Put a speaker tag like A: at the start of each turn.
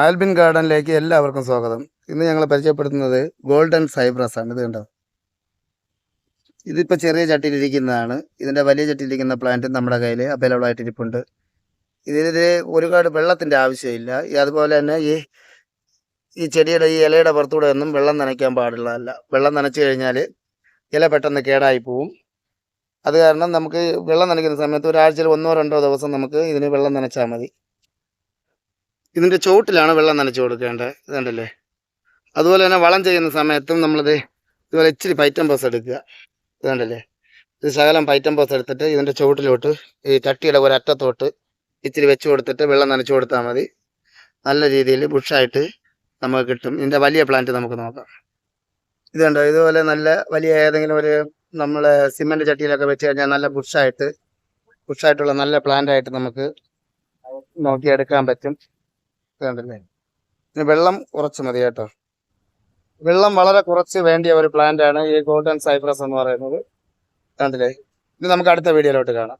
A: ആൽബിൻ ഗാർഡനിലേക്ക് എല്ലാവർക്കും സ്വാഗതം. ഇന്ന് ഞങ്ങൾ പരിചയപ്പെടുത്തുന്നത് ഗോൾഡൻ സൈബ്രസ് ആണ്. ഇത് കണ്ടോ? ഇതിപ്പോൾ ചെറിയ ചട്ടിയിലിരിക്കുന്നതാണ്. ഇതിന്റെ വലിയ ചട്ടിയിലിരിക്കുന്ന പ്ലാന്റ് നമ്മുടെ കയ്യിൽ അവൈലബിൾ ആയിട്ട് ഇരിപ്പുണ്ട്. ഇതിൽ ഒരുപാട് വെള്ളത്തിന്റെ ആവശ്യമില്ല. അതുപോലെ തന്നെ ഈ ഈ ചെടിയുടെ ഈ ഇലയുടെ പുറത്തൂടെ ഒന്നും വെള്ളം നനയ്ക്കാൻ പാടുള്ളതല്ല. വെള്ളം നനച്ചു കഴിഞ്ഞാൽ ഇല പെട്ടെന്ന് കേടായി പോവും. അത് കാരണം നമുക്ക് വെള്ളം നനയ്ക്കുന്ന സമയത്ത് ഒരാഴ്ചയിൽ ഒന്നോ രണ്ടോ ദിവസം നമുക്ക് ഇതിന് വെള്ളം നനച്ചാൽ മതി. ഇതിന്റെ ചോട്ടിലാണ് വെള്ളം നനച്ചു കൊടുക്കേണ്ടത് ഇതുണ്ടല്ലേ? അതുപോലെ തന്നെ വളം ചെയ്യുന്ന സമയത്തും നമ്മളിത് ഇതുപോലെ ഇച്ചിരി പൈറ്റംബോസ് എടുക്കുക ഇതുണ്ടല്ലേ? ഇത് ശകലം പൈറ്റംബോസ് എടുത്തിട്ട് ഇതിന്റെ ചുവട്ടിലോട്ട് ഈ ചട്ടിയുടെ ഒരറ്റത്തോട്ട് ഇച്ചിരി വെച്ച് കൊടുത്തിട്ട് വെള്ളം നനച്ചു കൊടുത്താൽ മതി. നല്ല രീതിയിൽ ബുഷായിട്ട് നമുക്ക് കിട്ടും. ഇതിന്റെ വലിയ പ്ലാന്റ് നമുക്ക് നോക്കാം. ഇതുണ്ടോ? ഇതുപോലെ നല്ല വലിയ ഏതെങ്കിലും ഒരു നമ്മൾ സിമെന്റ് ചട്ടിയിലൊക്കെ വെച്ച് കഴിഞ്ഞാൽ നല്ല ബുഷായിട്ട് ബുഷായിട്ടുള്ള നല്ല പ്ലാന്റ് ആയിട്ട് നമുക്ക് നോക്കിയെടുക്കാൻ പറ്റും. കണ്ടില്ലേ? ഇനി വെള്ളം കുറച്ച് മതി കേട്ടോ. വെള്ളം വളരെ കുറച്ച് വേണ്ടിയ ഒരു പ്ലാന്റ് ആണ് ഈ ഗോൾഡൻ സൈപ്രസ് എന്ന് പറയുന്നത്. കണ്ടില്ലേ? ഇനി നമുക്ക് അടുത്ത വീഡിയോയിലോട്ട് കാണാം.